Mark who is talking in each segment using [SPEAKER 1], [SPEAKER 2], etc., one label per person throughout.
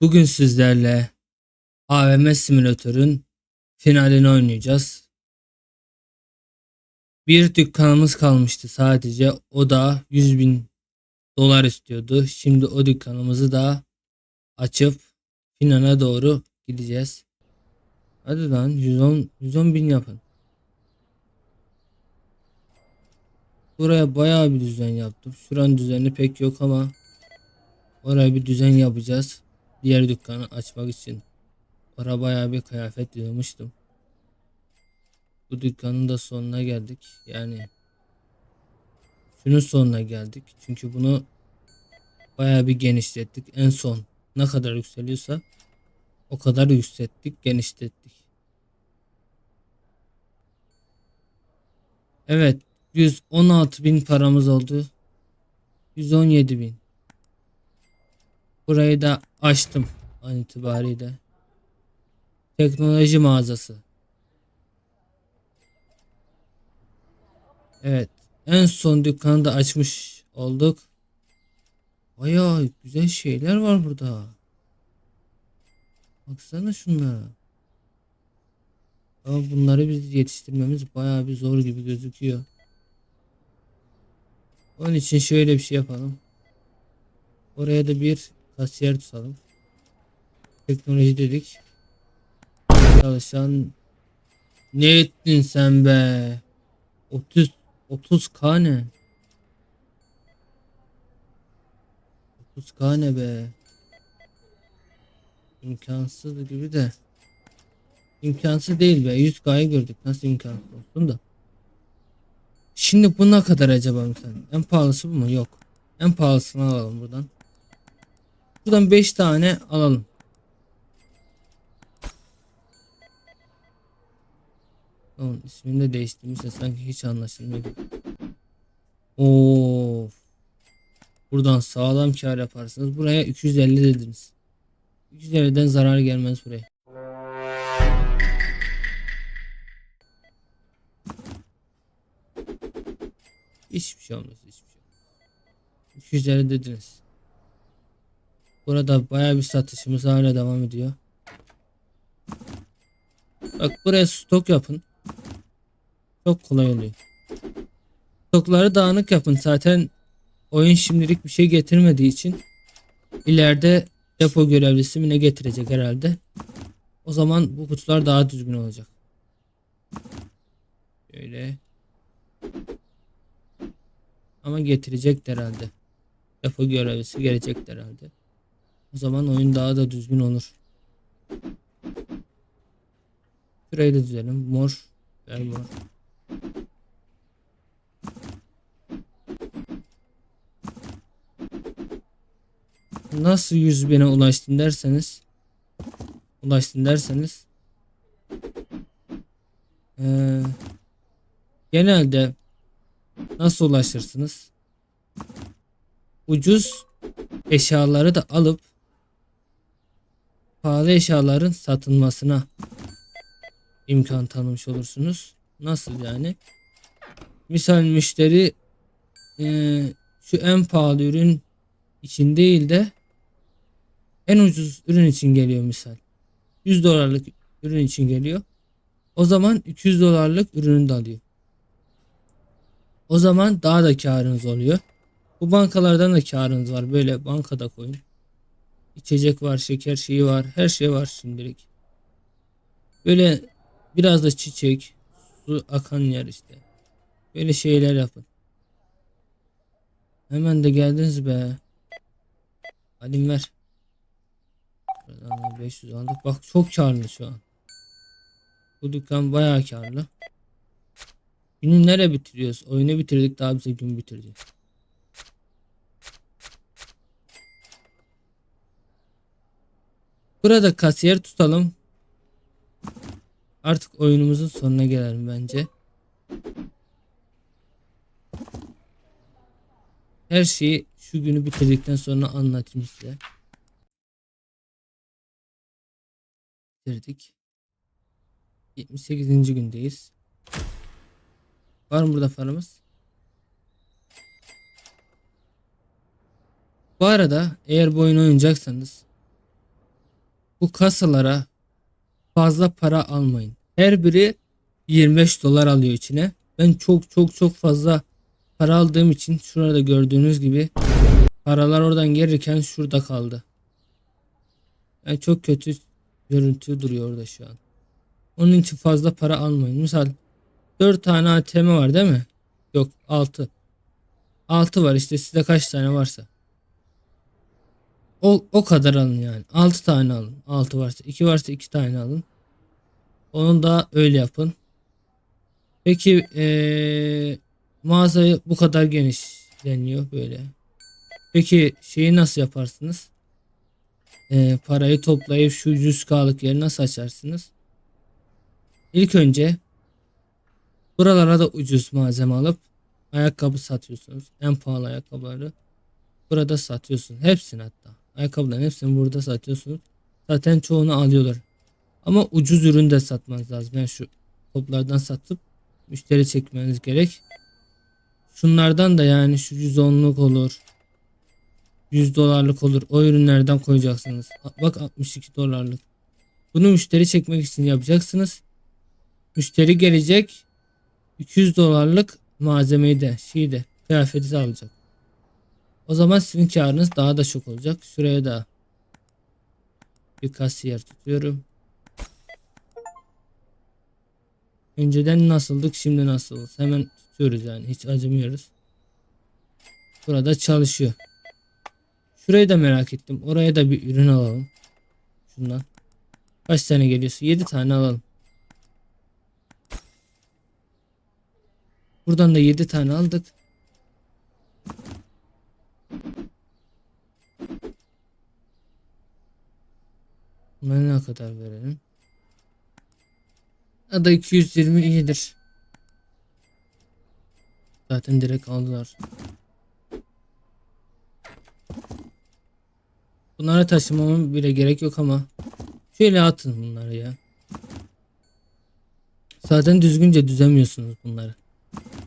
[SPEAKER 1] Bugün sizlerle AVM simülatörün finalini oynayacağız. Bir dükkanımız kalmıştı sadece. O da 100 bin dolar istiyordu. Şimdi o dükkanımızı da açıp finale doğru gideceğiz. Hadi lan 110, 110 bin yapın. Buraya bayağı bir düzen yaptım. Şuranın düzeni pek yok ama oraya bir düzen yapacağız. Diğer dükkanı açmak için. Oraya bayağı bir kıyafet yığmıştım. Bu dükkanın da sonuna geldik. Yani şunun sonuna geldik. Çünkü bunu bayağı bir genişlettik. En son ne kadar yükseliyorsa o kadar yükselttik, genişlettik. Evet, 116 bin paramız oldu. 117 bin. Burayı da açtım an itibariyle. Teknoloji mağazası. Evet. En son dükkanı da açmış olduk. Bayağı güzel şeyler var burada. Baksana şunlara. Ama bunları biz yetiştirmemiz bayağı bir zor gibi gözüküyor. Onun için şöyle bir şey yapalım. Oraya da bir kasiyer tutalım. Teknoloji dedik. Çalışan ne ettin sen be? 30 30k ne? 30k ne be? İmkansız gibi de. İmkansız değil be. 100k'yı gördük. Nasıl imkansız olsun da. Şimdi bu ne kadar acaba mesela? En pahalısı bu mu? Yok. En pahalısını alalım buradan. Buradan 5 tane alalım. Onun ismini de değiştirmişse sanki hiç anlaşılmıyor. Of. Buradan sağlam kar yaparsınız. Buraya 250 dediniz. 250'den zarar gelmez buraya. Hiçbir şey olmaz. Hiçbir şey olmaz. 250 dediniz. Burada baya bir satışımız hala devam ediyor. Bak buraya stok yapın. Çok kolay oluyor. Stokları dağınık yapın. Zaten oyun şimdilik bir şey getirmediği için ileride depo görevlisi mi ne getirecek herhalde. O zaman bu kutular daha düzgün olacak. Böyle. Ama getirecek herhalde. Depo görevlisi gelecek herhalde. O zaman oyun daha da düzgün olur. Şurayı da düzelim. Mor. Ver mor. Nasıl 100 bine ulaştın derseniz ulaştın derseniz eee, genelde nasıl ulaşırsınız? Ucuz eşyaları da alıp pahalı eşyaların satılmasına imkan tanımış olursunuz. Nasıl yani? Misal müşteri eee, şu en pahalı ürün için değil de en ucuz ürün için geliyor misal. 100 dolarlık ürün için geliyor. O zaman 200 dolarlık ürünü de alıyor. O zaman daha da karınız oluyor. Bu bankalardan da karınız var. Böyle bankada koyun. İçecek var, şeker şeyi var. Her şey var şimdilik. Böyle biraz da çiçek, su akan yer işte. Böyle şeyler yapın. Hemen de geldiniz be. Halim ver. Buradan da 500 aldık. Bak çok karlı şu an. Bu dükkan bayağı karlı. Günü nereye bitiriyoruz? Oyunu bitirdik daha bize gün bitirdi. Burada kasiyer tutalım. Artık oyunumuzun sonuna gelelim bence. Her şeyi şu günü bitirdikten sonra anlatayım size. Bitirdik. 78. gündeyiz. Var mı burada paramız? Bu arada eğer bu oyunu oynayacaksanız bu kasalara fazla para almayın. Her biri 25 dolar alıyor içine. Ben çok çok çok fazla para aldığım için şurada gördüğünüz gibi paralar oradan gelirken şurada kaldı. Yani çok kötü görüntü duruyor orada şu an. Onun için fazla para almayın. Misal 4 tane ATM var değil mi? Yok 6. 6 var işte sizde kaç tane varsa. O, o kadar alın yani. 6 tane alın. 6 varsa 2 varsa 2 tane alın. Onu da öyle yapın. Peki eee mağazayı bu kadar genişleniyor böyle. Peki şeyi nasıl yaparsınız? Eee, parayı toplayıp şu 100k'lık yeri nasıl açarsınız? İlk önce buralara da ucuz malzeme alıp ayakkabı satıyorsunuz. En pahalı ayakkabıları burada satıyorsun. Hepsini hatta. Ayakkabıların hepsini burada satıyorsunuz. Zaten çoğunu alıyorlar. Ama ucuz ürün de satmanız lazım. Yani şu toplardan satıp müşteri çekmeniz gerek. Şunlardan da yani şu 110'luk olur. 100 dolarlık olur. O ürünlerden koyacaksınız. Bak 62 dolarlık. Bunu müşteri çekmek için yapacaksınız. Müşteri gelecek. 200 dolarlık malzemeyi de şeyi de kıyafeti de alacak. O zaman sizin karınız daha da çok olacak. Şuraya da bir kasiyer tutuyorum. Önceden nasıldık şimdi nasılız? Hemen tutuyoruz yani hiç acımıyoruz. Burada çalışıyor. Şurayı da merak ettim. Oraya da bir ürün alalım. Şundan. Kaç tane geliyorsa 7 tane alalım. Buradan da 7 tane aldık. Buna ne kadar verelim? Ya da 220 iyidir. Zaten direkt aldılar. Bunları taşımama bile gerek yok ama şöyle atın bunları ya. Zaten düzgünce düzemiyorsunuz bunları.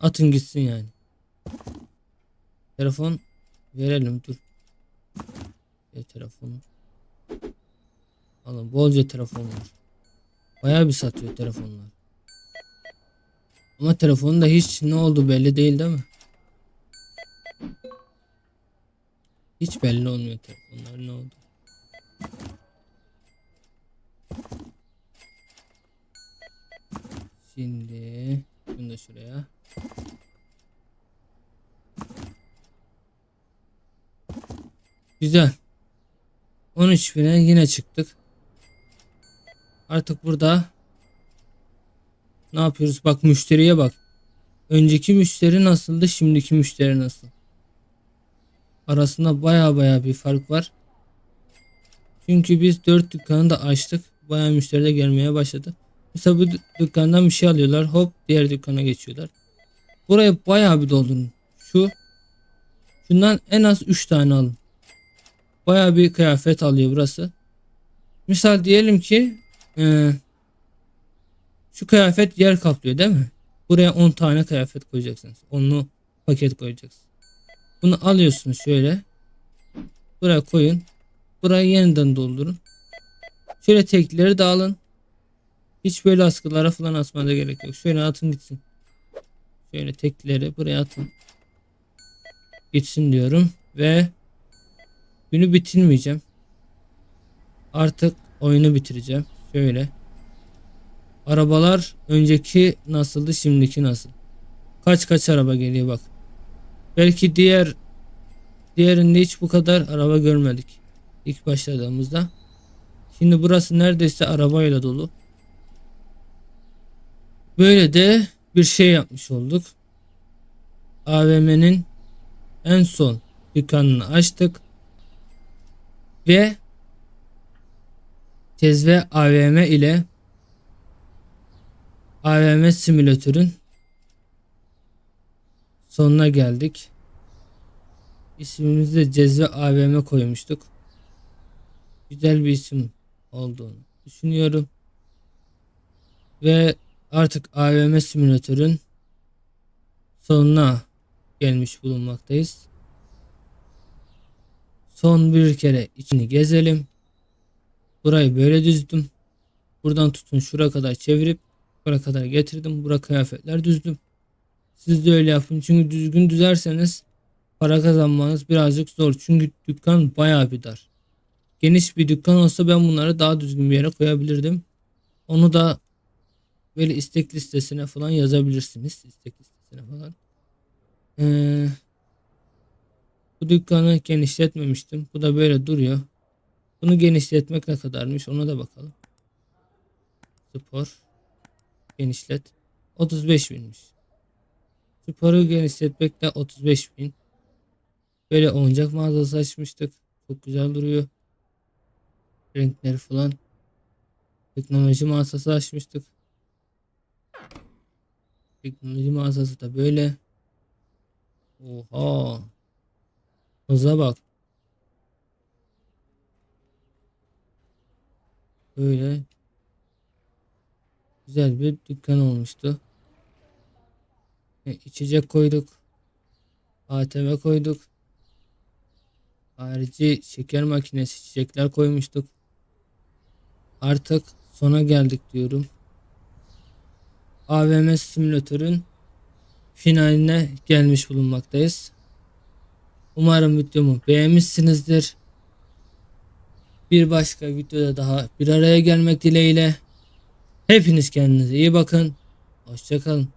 [SPEAKER 1] Atın gitsin yani. Telefon verelim dur. E, telefon. Alın bolca telefon var. Bayağı bir satıyor telefonlar. Ama telefonun da hiç ne oldu belli değil değil mi? Hiç belli olmuyor telefonlar ne oldu. Şimdi bunu da şuraya. Güzel. 13 bine yine çıktık. Artık burada ne yapıyoruz? Bak müşteriye bak. Önceki müşteri nasıldı? Şimdiki müşteri nasıl? Arasında baya baya bir fark var. Çünkü biz 4 dükkanı da açtık. Baya müşteri de gelmeye başladı. Mesela bu dükkandan bir şey alıyorlar. Hop diğer dükkana geçiyorlar. Buraya baya bir doldurun. Şu şundan en az 3 tane alın. Baya bir kıyafet alıyor burası. Misal diyelim ki ee, şu kıyafet yer kaplıyor değil mi? Buraya 10 tane kıyafet koyacaksınız. Onlu paket koyacaksınız. Bunu alıyorsunuz şöyle. Buraya koyun. Burayı yeniden doldurun. Şöyle tekleri de alın. Hiç böyle askılara falan asmada gerek yok. Şöyle atın gitsin. Şöyle tekleri buraya atın. Gitsin diyorum. Ve günü bitirmeyeceğim. Artık oyunu bitireceğim. Şöyle. Arabalar önceki nasıldı şimdiki nasıl? Kaç kaç araba geliyor bak. Belki diğer diğerinde hiç bu kadar araba görmedik. İlk başladığımızda. Şimdi burası neredeyse arabayla dolu. Böyle de bir şey yapmış olduk. AVM'nin en son dükkanını açtık. Ve Cezve AVM ile AVM simülatörün sonuna geldik. İsmimizi de Cezve AVM koymuştuk. Güzel bir isim olduğunu düşünüyorum. Ve artık AVM simülatörün sonuna gelmiş bulunmaktayız. Son bir kere içini gezelim. Burayı böyle düzdüm. Buradan tutun şura kadar çevirip buraya kadar getirdim. Bura kıyafetler düzdüm. Siz de öyle yapın. Çünkü düzgün düzerseniz para kazanmanız birazcık zor. Çünkü dükkan bayağı bir dar. Geniş bir dükkan olsa ben bunları daha düzgün bir yere koyabilirdim. Onu da böyle istek listesine falan yazabilirsiniz. İstek listesine falan. Ee, bu dükkanı genişletmemiştim. Bu da böyle duruyor. Bunu genişletmek ne kadarmış ona da bakalım. Spor. Genişlet. 35 binmiş. Sporu genişletmek de 35 bin. Böyle oyuncak mağazası açmıştık. Çok güzel duruyor. Renkleri falan. Teknoloji mağazası açmıştık. Teknoloji mağazası da böyle. Oha. Hıza bak. Böyle güzel bir dükkan olmuştu. E, içecek koyduk. ATM koyduk. Harici şeker makinesi içecekler koymuştuk. Artık sona geldik diyorum. AVM simülatörün finaline gelmiş bulunmaktayız. Umarım videomu beğenmişsinizdir. Bir başka videoda daha bir araya gelmek dileğiyle. Hepiniz kendinize iyi bakın. Hoşçakalın.